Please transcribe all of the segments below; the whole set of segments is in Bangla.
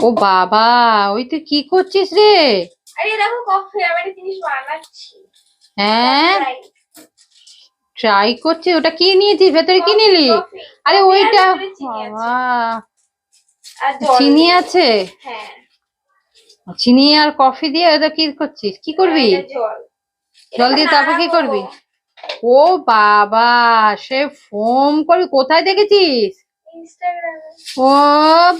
ও বাবা ওই তুই কি করছিস রে? আরে দেখো কফি আমি জিনিস বানাচ্ছি। হ্যাঁ? ট্রাই করছিস ওটা কি নিয়েছিস? ভেতরে কি নিলি? আরে ওইটা চিনি আছে। চিনি হ্যাঁ। চিনি আর কফি দিয়ে ওটা কি করছিস? কি করবি? জল। দিয়ে তারপর কি করবি? ও বাবা সে ফোম করবি কোথায় দেখেছিস? ও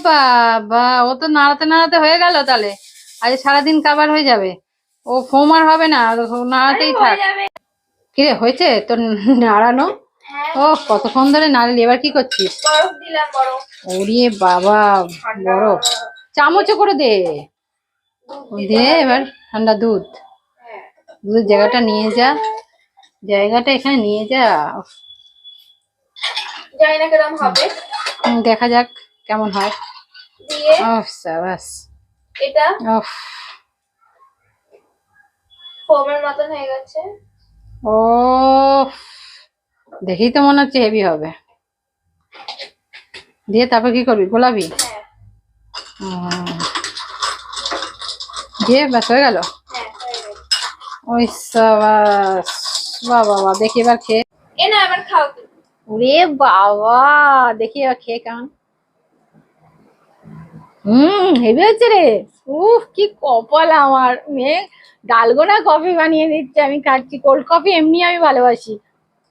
বাবা ও তো নাড়াতে নাড়াতে হয়ে গেল তাহলে। আজ সারাদিন কাবার হয়ে যাবে। ও ফোম আর হবে না নাড়াতেই থাক। কিরে হয়েছে তোর নাড়ানো? হ্যাঁ। ও কতক্ষণ ধরে নাড়লি এবার কি করছিস? বরফ ওরে বাবা। বড় চামচে করে দে। দে এবার ঠান্ডা দুধ। হ্যাঁ। দুধের জায়গাটা নিয়ে যা। জায়গাটা এখানে নিয়ে যা। জানি না কিরম হবে। দেখা যাক কেমন হয়। দিয়ে সাবাস। এটা ফোমের মতন হয়ে গেছে। ও দেখেই তো মনে হচ্ছে হেভি হবে। দিয়ে তারপর কি করবি? গোলাপি? হ্যাঁ। দিয়ে ব্যাস হয়ে গেল? হ্যাঁ ওই সাবাস। বাবা দেখি এবার খেয়ে। এ না এবার খাও তুমি। ওরে বাবা দেখি এবার খেয়ে কেমন। হুম হেভি হচ্ছে রে। উফ কি কপাল আমার। মেয়ে ডালগোনা কফি বানিয়ে দিচ্ছে আমি খাচ্ছি। কোল্ড কফি এমনি আমি ভালোবাসি।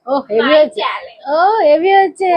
ও হেভি হচ্ছে. ও হেভি হচ্ছে।